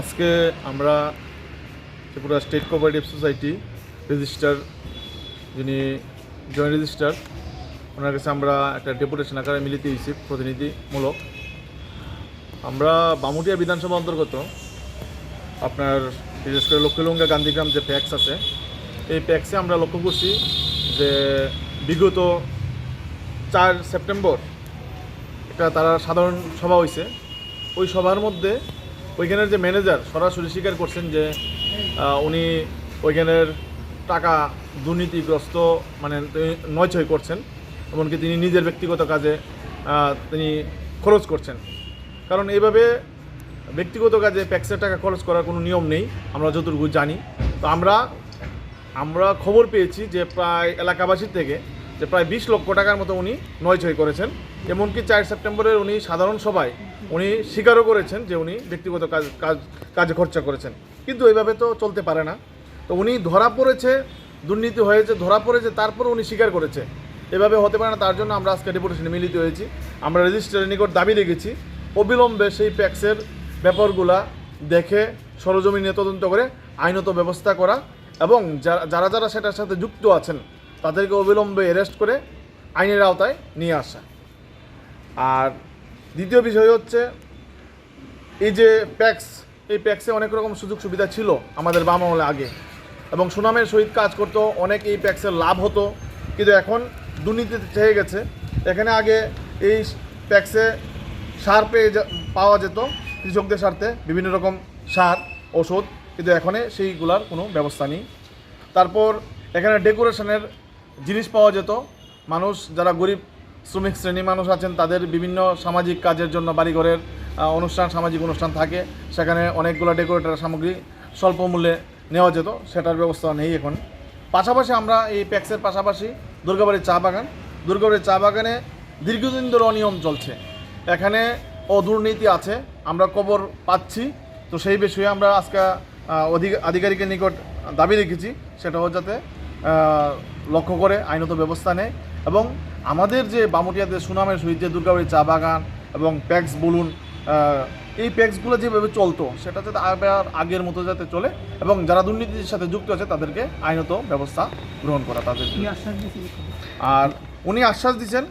আজকে আমরা Tripura state cooperative society register যিনি জয়েন্ট রেজিস্টার ওনার কাছে আমরা একটা ডেপুটেশন আকারে মিলিত হয়েছি, প্রতিনিধিমূলক। আমরা বামুটিয়া বিধানসভা অন্তর্গত, আপনার বিশেষ করে লক্ষ্মীলঙ্গা গান্ধীগ্রাম যে প্যাক্স আছে, এই প্যাক্সে আমরা লক্ষ্য করছি যে বিগত চার সেপ্টেম্বর একটা তারা সাধারণ সভা হয়েছে, ওই সভার মধ্যে ওইখানের যে ম্যানেজার সরাসরি স্বীকার করছেন যে উনি ওইখানের টাকা দুর্নীতিগ্রস্ত মানে নয়ছয় করছেন, এমনকি তিনি নিজের ব্যক্তিগত কাজে তিনি খরচ করছেন। কারণ এইভাবে ব্যক্তিগত কাজে প্যাক্সের টাকা খরচ করার কোনো নিয়ম নেই, আমরা যতটুকু জানি। তো আমরা আমরা খবর পেয়েছি যে প্রায় এলাকাবাসীর থেকে যে প্রায় বিশ লক্ষ টাকার মতো উনি নয়ছয় করেছেন। এমনকি চার সেপ্টেম্বরের উনি সাধারণ সভায় উনি স্বীকারও করেছেন যে উনি ব্যক্তিগত কাজ কাজ, কাজে খরচা করেছেন। কিন্তু এইভাবে তো চলতে পারে না। তো উনি ধরা পড়েছে, দুর্নীতি হয়েছে, ধরা পড়েছে তারপর উনি স্বীকার করেছে। এভাবে হতে পারে না, তার জন্য আমরা আজকে ডেপুটেশনে মিলিত হয়েছি। আমরা রেজিস্ট্রারের নিকট দাবি রেখেছি অবিলম্বে সেই প্যাক্সের ব্যাপারগুলা দেখে, সরজমিনে তদন্ত করে আইনত ব্যবস্থা করা এবং যারা যারা সেটার সাথে যুক্ত আছেন, তাদেরকে অবিলম্বে অ্যারেস্ট করে আইনের আওতায় নিয়ে আসা। আর দ্বিতীয় বিষয় হচ্ছে, এই যে প্যাক্স, এই প্যাক্সে অনেক রকম সুযোগ সুবিধা ছিল আমাদের বাম আমলে আগে। এবং সুনামের সহিত কাজ করতো, অনেক এই প্যাক্সের লাভ হতো। কিন্তু এখন দুর্নীতিতে চেয়ে গেছে। এখানে আগে এই প্যাক্সে সার পেয়ে পাওয়া যেত, কৃষকদের স্বার্থে বিভিন্ন রকম সার ওষুধ কিন্তু এখানে সেইগুলার কোনো ব্যবস্থা নেই। তারপর এখানে ডেকোরেশনের জিনিস পাওয়া যেত। মানুষ যারা গরিব শ্রমিক শ্রেণি মানুষ আছেন, তাদের বিভিন্ন সামাজিক কাজের জন্য বাড়িঘরের অনুষ্ঠান, সামাজিক অনুষ্ঠান থাকে। সেখানে অনেকগুলো ডেকোরেটর সামগ্রী স্বল্প মূল্যে নেওয়া যেত, সেটার ব্যবস্থা নেই এখন। পাশাপাশি আমরা এই প্যাক্সের পাশাপাশি দুর্গাবাড়ির চা বাগান। দুর্গাবাড়ির চা বাগানে দীর্ঘদিন ধরে অনিয়ম চলছে। এখানে অদুর্নীতি আছে, আমরা খবর পাচ্ছি, তো সেই বিষয়ে আমরা আজকে অধিক- আধিকারিকের নিকট দাবি রেখেছি সেটা হচ্ছে যাতে লক্ষ্য করে আইনত ব্যবস্থা নেয়। এবং আমাদের যে বামুটিয়াতে সুনামের সহিত যে দুর্গাবাড়ি চা বাগান এবং প্যাক্স বলুন এই প্যাক্সগুলো যেভাবে চলতো সেটা যাতে আবার আগের মতো যাতে চলে এবং যারা দুর্নীতির সাথে যুক্ত আছে তাদেরকে আইনত ব্যবস্থা গ্রহণ করা তাদের আর উনি আশ্বাস দিয়েছেন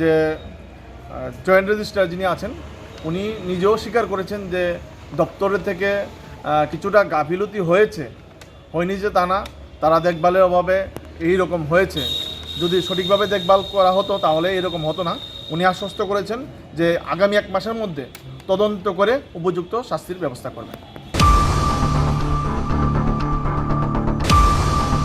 যে জয়েন্ট রেজিস্ট্রার যিনি আছেন উনি নিজেও স্বীকার করেছেন যে দপ্তরের থেকে কিছুটা গাফিলতি হয়েছে। হয়নি যে তা না তারা দেখভালের অভাবে এই রকম হয়েছে। যদি সঠিকভাবে দেখভাল করা হতো, তাহলে এরকম হতো না। উনি আশ্বস্ত করেছেন যে আগামী এক মাসের মধ্যে তদন্ত করে উপযুক্ত শাস্তির ব্যবস্থা করবেন।